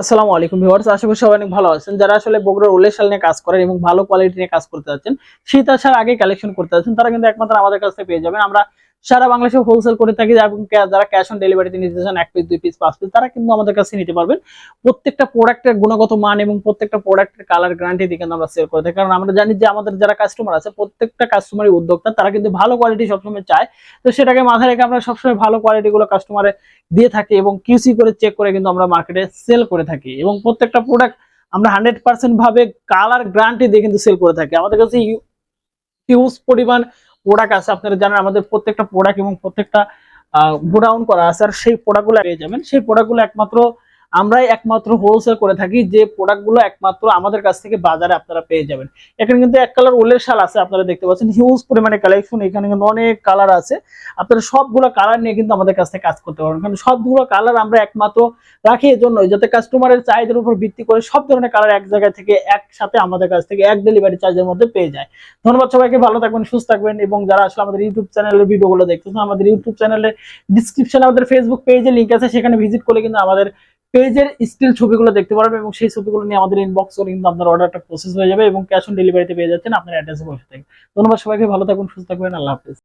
আসসালামু আলাইকুম ভিউয়ার্স, আশা করি সবাই অনেক ভালো আছেন। যারা আসলে বগুড়ার উল্লেখ নিয়ে কাজ করেন এবং ভালো কোয়ালিটি নিয়ে কাজ করতে যাচ্ছেন, শীত আসার আগে কালেকশন করতে যাচ্ছেন, তারা কিন্তু একমাত্র আমাদের কাছ থেকে পেয়ে যাবেন। আমরা সারা বাংলাদেশে হোলসেল করে থাকি এবং যারা ক্যাশ অন ডেলিভারিতে নিতে চান, এক পিস দুই পিস পাঁচ পিস তারা কিন্তু আমাদের কাছে নিতে পারবেন। প্রত্যেকটা প্রোডাক্টের গুণগত মান এবং প্রত্যেকটা প্রোডাক্টের কালার গ্যারান্টি দিয়ে কিন্তু আমরা সেল করে থাকি। কারণ আমরা জানি যে আমাদের যারা কাস্টমার আছে, প্রত্যেকটা কাস্টমারই উদ্যোক্তা, তারা কিন্তু ভালো কোয়ালিটি সবসময় চায়। তো সেটাকে মাথায় রেখে আমরা সবসময় ভালো কোয়ালিটি গুলো কাস্টমারে দিয়ে থাকি এবং কিউসি করে চেক করে কিন্তু আমরা মার্কেটে সেল করে থাকি। এবং প্রত্যেকটা প্রোডাক্ট আমরা হান্ড্রেড পার্সেন্ট ভাবে কালার গ্যারান্টি দিয়ে কিন্তু সেল করে থাকি। আমাদের কাছে হিউজ পরিমাণ প্রোডাক্ট আছে, আপনারা জানেন আমাদের প্রত্যেকটা প্রোডাক্ট এবং প্রত্যেকটা গোডাউন করা আছে, আর সেই প্রোডাক্টগুলো পেয়ে যাবেন। সেই প্রোডাক্টগুলো একমাত্র আমরাই একমাত্র হোলসেল করে থাকি যে প্রোডাক্টগুলো একমাত্র আমাদের কাছ থেকে বাজারে আপনারা পেয়ে যাবেন। এখানে কিন্তু এক কালার ওলের শাল আছে, আপনারা দেখতে পাচ্ছেন হিউজ পরিমাণে কালেকশন এখানে কিন্তু অনেক কালার আছে। আপনারা সবগুলো কালার নিয়ে কিন্তু আমাদের কাছ থেকে কাজ করতে পারবেন, কারণ সবগুলো কালার আমরা একমাত্র রাখি এই জন্যই যাতে কাস্টমারের চাহিদার উপর ভিত্তি করে সব ধরনের কালার এক জায়গা থেকে একসাথে আমাদের কাছ থেকে এক ডেলিভারি চার্জের মধ্যে পেয়ে যায়। ধন্যবাদ সবাইকে, ভালো থাকবেন, সুস্থ থাকবেন, এবং যারা আসলে আমাদের ইউটিউব চ্যানেলের ভিডিওগুলো দেখতেছেন, আমাদের ইউটিউব চ্যানেলে ডিসক্রিপশনে আমাদের ফেসবুক পেজে লিঙ্ক আছে, সেখানে ভিজিট করলে কিন্তু আমাদের পেজের স্টিল ছবিগুলো দেখতে পারবেন এবং সেই ছবিগুলো নিয়ে আমাদের ইনবক্স করে কিন্তু আপনার অর্ডারটা প্রসেস হয়ে যাবে এবং ক্যাশ অন ডেলিভারিতে পেয়ে যাচ্ছেন আপনার অ্যাড্রেসে বসে থেকে ধন্যবাদ সবাইকে, ভালো থাকুন, সুস্থ থাকবেন, আল্লাহ হাফিজ।